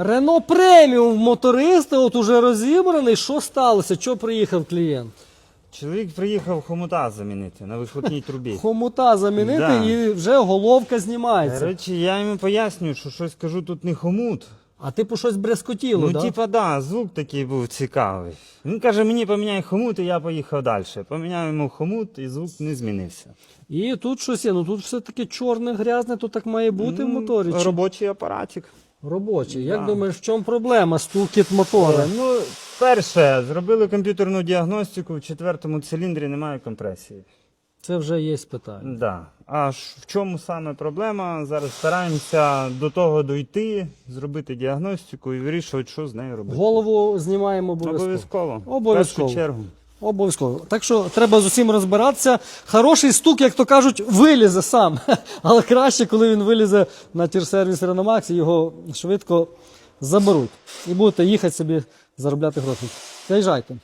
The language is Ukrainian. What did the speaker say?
Рено преміум моториста, от уже розібраний. Що сталося? Чого приїхав клієнт? Чоловік приїхав хомута замінити на вихлопній трубі. Хомута замінити Да. і вже головка знімається. Коротше, я йому пояснюю, що щось кажу, тут не хомут. А типу щось брескотіло, Ну, да? типа, да, звук такий був цікавий. Він каже, мені поміняй хомут, і я поїхав далі. Поміняв йому хомут, і звук не змінився. І тут щось є. Ну тут все таки чорне, грязне, то так має бути в Ну, моторі. Чи... Робочий апаратик. Робочий. Як Да. думаєш, в чому проблема? Стукіт мотора. Е, Ну, перше, зробили комп'ютерну діагностику, в четвертому циліндрі немає компресії. Це вже є питання. Да. А ж в чому саме проблема? Зараз стараємося до того дойти, зробити діагностику і вирішувати, що з нею робити. Голову знімаємо обов'язково. Обов'язково. Обов'язково. В першу чергу. Обов'язково. Так що треба з усім розбиратися. Хороший стук, як то кажуть, вилізе сам. Але краще, коли він вилізе на тірсервіс Реномакс, його швидко заберуть. І будете їхати собі заробляти гроші. Заїжджайте.